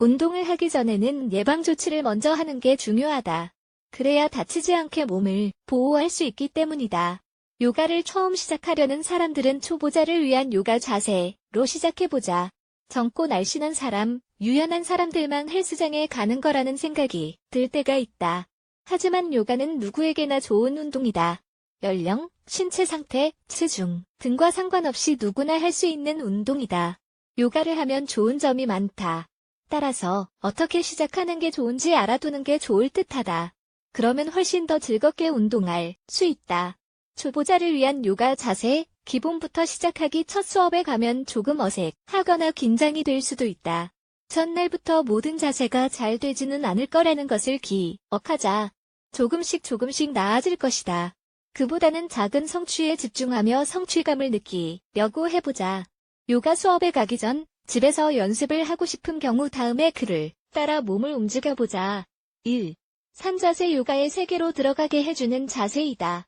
운동을 하기 전에는 예방 조치를 먼저 하는 게 중요하다. 그래야 다치지 않게 몸을 보호할 수 있기 때문이다. 요가를 처음 시작하려는 사람들은 초보자를 위한 요가 자세로 시작해보자. 젊고 날씬한 사람, 유연한 사람들만 헬스장에 가는 거라는 생각이 들 때가 있다. 하지만 요가는 누구에게나 좋은 운동이다. 연령, 신체 상태, 체중 등과 상관없이 누구나 할 수 있는 운동이다. 요가를 하면 좋은 점이 많다. 따라서 어떻게 시작하는 게 좋은지 알아두는 게 좋을 듯하다. 그러면 훨씬 더 즐겁게 운동할 수 있다. 초보자를 위한 요가 자세, 기본부터 시작하기 첫 수업에 가면 조금 어색하거나 긴장이 될 수도 있다. 전날부터 모든 자세가 잘 되지는 않을 거라는 것을 기억하자. 조금씩 조금씩 나아질 것이다. 그보다는 작은 성취에 집중하며 성취감을 느끼려고 해보자. 요가 수업에 가기 전 집에서 연습을 하고 싶은 경우 다음에 글을 따라 몸을 움직여보자. 1. 산자세 요가의 세계로 들어가게 해주는 자세이다.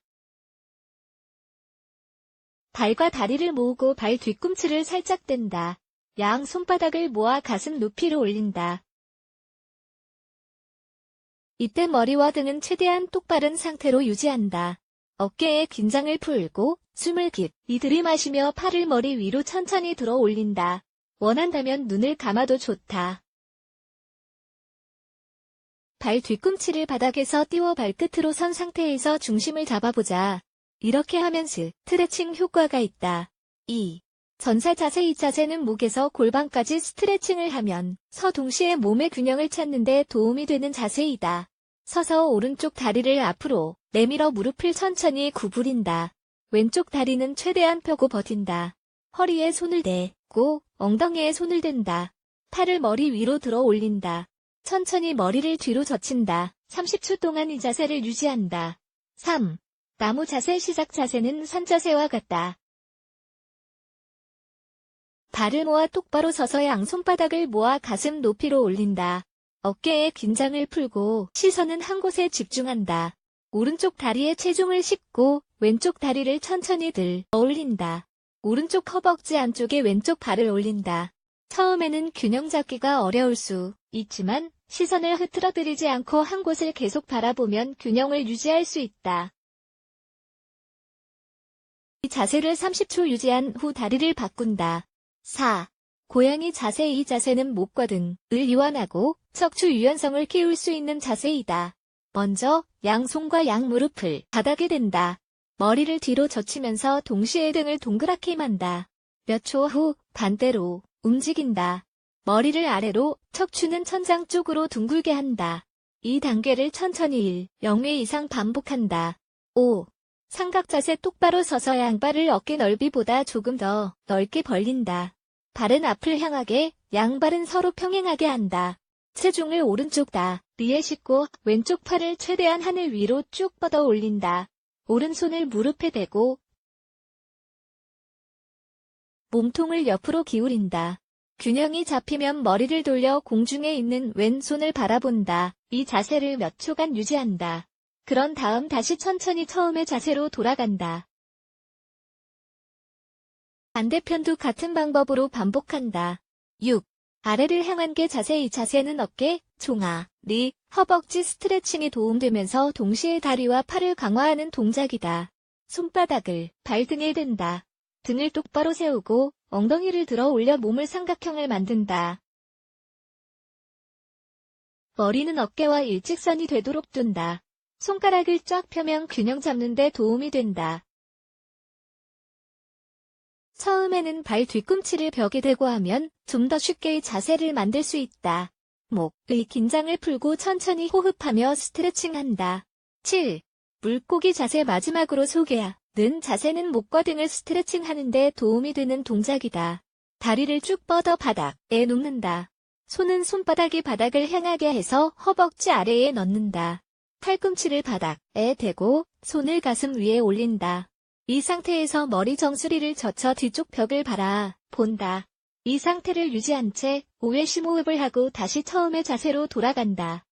발과 다리를 모으고 발 뒤꿈치를 살짝 댄다. 양 손바닥을 모아 가슴 높이로 올린다. 이때 머리와 등은 최대한 똑바른 상태로 유지한다. 어깨에 긴장을 풀고 숨을 깊이 들이마시며 팔을 머리 위로 천천히 들어 올린다. 원한다면 눈을 감아도 좋다. 발 뒤꿈치를 바닥에서 띄워 발끝으로 선 상태에서 중심을 잡아보자. 이렇게 하면 스트레칭 효과가 있다. 2. 전사 자세 이 자세는 목에서 골반까지 스트레칭을 하면 서 동시에 몸의 균형을 찾는 데 도움이 되는 자세이다. 서서 오른쪽 다리를 앞으로 내밀어 무릎을 천천히 구부린다. 왼쪽 다리는 최대한 펴고 버틴다. 허리에 손을 대고 엉덩이에 손을 댄다. 팔을 머리 위로 들어 올린다. 천천히 머리를 뒤로 젖힌다. 30초 동안 이 자세를 유지한다. 3. 나무 자세 시작 자세는 산 자세와 같다. 발을 모아 똑바로 서서 양손바닥을 모아 가슴 높이로 올린다. 어깨에 긴장을 풀고 시선은 한 곳에 집중한다. 오른쪽 다리에 체중을 싣고 왼쪽 다리를 천천히 들 올린다. 오른쪽 허벅지 안쪽에 왼쪽 발을 올린다. 처음에는 균형 잡기가 어려울 수 있지만 시선을 흐트러뜨리지 않고 한 곳을 계속 바라보면 균형을 유지할 수 있다. 이 자세를 30초 유지한 후 다리를 바꾼다. 4. 고양이 자세 이 자세는 목과 등을 이완하고 척추 유연성을 키울 수 있는 자세이다. 먼저 양손과 양무릎을 바닥에 댄다. 머리를 뒤로 젖히면서 동시에 등을 동그랗게 만다. 몇 초 후 반대로 움직인다. 머리를 아래로 척추는 천장 쪽으로 둥글게 한다. 이 단계를 천천히 1, 0회 이상 반복한다. 5. 삼각 자세 똑바로 서서 양발을 어깨 넓이보다 조금 더 넓게 벌린다. 발은 앞을 향하게, 양발은 서로 평행하게 한다. 체중을 오른쪽 다리에 싣고 왼쪽 팔을 최대한 하늘 위로 쭉 뻗어 올린다. 오른손을 무릎에 대고 몸통을 옆으로 기울인다. 균형이 잡히면 머리를 돌려 공중에 있는 왼손을 바라본다. 이 자세를 몇 초간 유지한다. 그런 다음 다시 천천히 처음의 자세로 돌아간다. 반대편도 같은 방법으로 반복한다. 6. 아래를 향한 게 자세 이 자세는 어깨, 종아리, 허벅지 스트레칭이 도움되면서 동시에 다리와 팔을 강화하는 동작이다. 손바닥을 발등에 댄다. 등을 똑바로 세우고 엉덩이를 들어 올려 몸을 삼각형을 만든다. 머리는 어깨와 일직선이 되도록 둔다. 손가락을 쫙 펴면 균형 잡는 데 도움이 된다. 처음에는 발 뒤꿈치를 벽에 대고 하면 좀 더 쉽게 이 자세를 만들 수 있다. 목의 긴장을 풀고 천천히 호흡하며 스트레칭한다. 7. 물고기 자세 마지막으로 소개하는 자세는 목과 등을 스트레칭하는 데 도움이 되는 동작이다. 다리를 쭉 뻗어 바닥에 놓는다. 손은 손바닥이 바닥을 향하게 해서 허벅지 아래에 넣는다. 팔꿈치를 바닥에 대고 손을 가슴 위에 올린다. 이 상태에서 머리 정수리를 젖혀 뒤쪽 벽을 바라 본다. 이 상태를 유지한 채 5회 심호흡을 하고 다시 처음의 자세로 돌아간다.